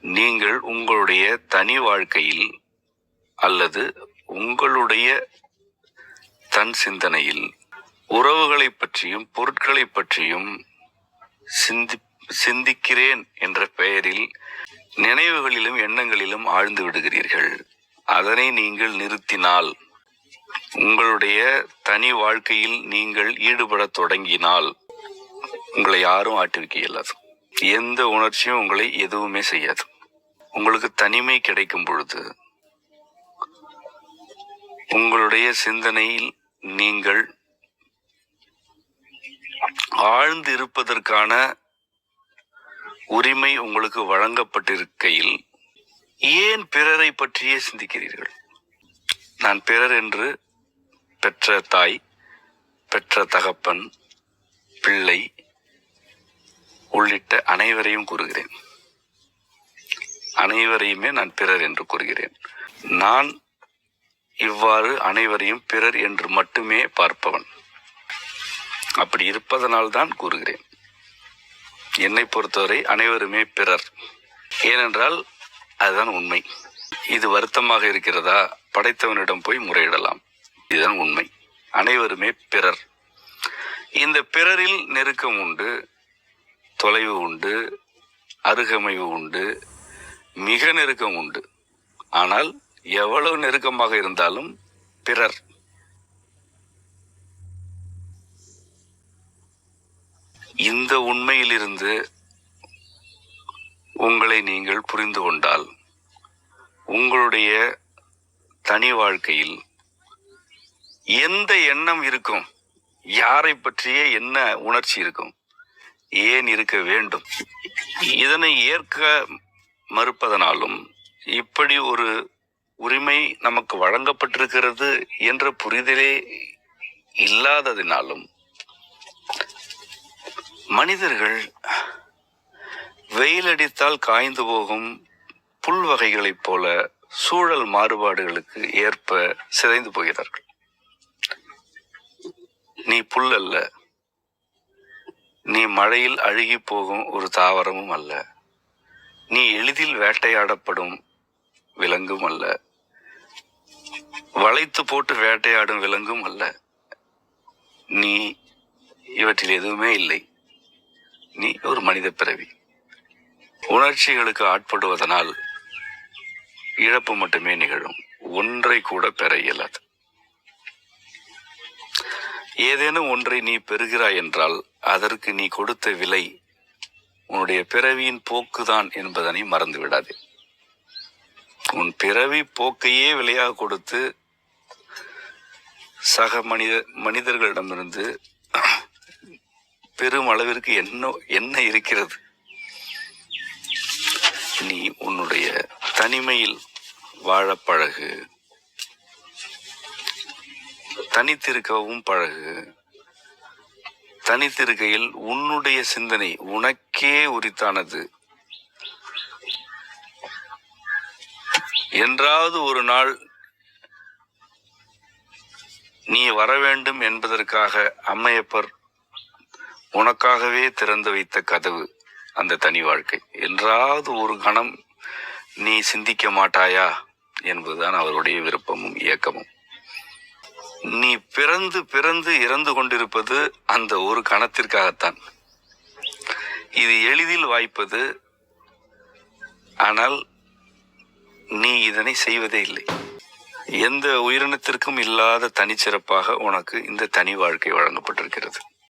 நீங்கள் உங்களுடைய தனி வாழ்க்கையில் அல்லது உங்களுடைய தன் சிந்தனையில் உறவுகளை பற்றியும் பொருட்களை பற்றியும் சிந்தி சிந்திக்கிறேன் என்ற பெயரில் நினைவுகளிலும் எண்ணங்களிலும் ஆழ்ந்து விடுகிறீர்கள். அதனை நீங்கள் நிறுத்தினால் உங்களுடைய தனி வாழ்க்கையில் நீங்கள் ஈடுபடத் தொடங்கினால் உங்களை யாரும் ஆட்டுவிக்க இயலாது. எந்த உணர்ச்சியும் உங்களை எதுவுமே செய்யாது. உங்களுக்கு தனிமை கிடைக்கும் பொழுது உங்களுடைய சிந்தனையில் நீங்கள் ஆழ்ந்து இருப்பதற்கான உரிமை உங்களுக்கு வழங்கப்பட்டிருக்கையில் ஏன் பிறரை பற்றியே சிந்திக்கிறீர்கள்? நான் பிறர் என்று பெற்ற தாய் பெற்ற தகப்பன் பிள்ளை உள்ளிட்ட அனைவரையும் கூறுகிறேன். அனைவரையுமே நான் பிறர் என்று கூறுகிறேன். நான் இவ்வாறு அனைவரையும் பிறர் என்று மட்டுமே பார்ப்பவன். அப்படி இருப்பதனால்தான் கூறுகிறேன். என்னை பொறுத்தவரை அனைவருமே பிறர். ஏனென்றால் அதுதான் உண்மை. இது வருத்தமாக இருக்கிறதா? படைத்தவனிடம் போய் முறையிடலாம். இதுதான் உண்மை. அனைவருமே பிறர். இந்த பிறரில் நெருக்கம் உண்டு தொலைவு உண்டு அருகமைவு உண்டு மிக நெருக்கம் உண்டு. ஆனால் எவ்வளவு நெருக்கமாக இருந்தாலும் பிறர் இந்த உண்மையிலிருந்து உங்களை நீங்கள் புரிந்து கொண்டால் உங்களுடைய தனி வாழ்க்கையில் எந்த எண்ணம் இருக்கும்? யாரை பற்றிய என்ன உணர்ச்சி இருக்கும்? ஏன் இருக்க வேண்டும்? இதனை ஏற்க மறுப்பதனாலும் இப்படி ஒரு உரிமை நமக்கு வழங்கப்பட்டிருக்கிறது என்ற புரிதலே இல்லாததினாலும் மனிதர்கள் வெயில் அடித்தால் காய்ந்து போகும் புல் வகைகளைப் போல சூழல் மாறுபாடுகளுக்கு ஏற்ப சிதைந்து போகிறார்கள். நீ புல் அல்ல நீ மழையில் அழுகி போகும் ஒரு தாவரமும் அல்ல. நீ எளிதில் வேட்டையாடப்படும் விலங்கும் அல்ல. வளைத்து போட்டு வேட்டையாடும் விலங்கும் அல்ல. நீ இவற்றில் எதுவுமே இல்லை. நீ ஒரு மனித பிறவி. உணர்ச்சிகளுக்கு ஆட்படுவதனால் இழப்பு மட்டுமே நிகழும். ஒன்றை கூட பெற இயலாது. ஏதேனும் ஒன்றை நீ பெறுகிறாய் என்றால் அதற்கு நீ கொடுத்த விலை உன்னுடைய பிறவியின் போக்குதான் என்பதனை மறந்து விடாதே உன் பிறவி போக்கையே விலையாக கொடுத்து சக மனித மனிதர்களிடமிருந்து பெரும் அளவிற்கு என்ன என்ன இருக்கிறது? நீ உன்னுடைய தனிமையில் வாழ பழகு. தனித்திருக்கவும் பழகு. தனித்திருக்கையில் உன்னுடைய சிந்தனை உனக்கே உரித்தானது. என்றாவது ஒரு நாள் நீ வர வேண்டும் என்பதற்காக அம்மையப்பர் உனக்காகவே திறந்து வைத்த கதவு அந்த தனி வாழ்க்கை. என்றாவது ஒரு கணம் நீ சிந்திக்க மாட்டாயா என்பதுதான் அவருடைய விருப்பமும் இயக்கமும். நீ பிறந்து பிறந்து இறந்து கொண்டிருப்பது அந்த ஒரு கணத்திற்காகத்தான். இது எளிதில் வாய்ப்பது ஆனால் நீ இதனை செய்வதே இல்லை. எந்த உயிரினத்திற்கும் இல்லாத தனிச்சிறப்பாக உனக்கு இந்த தனி வாழ்க்கை வழங்கப்பட்டிருக்கிறது.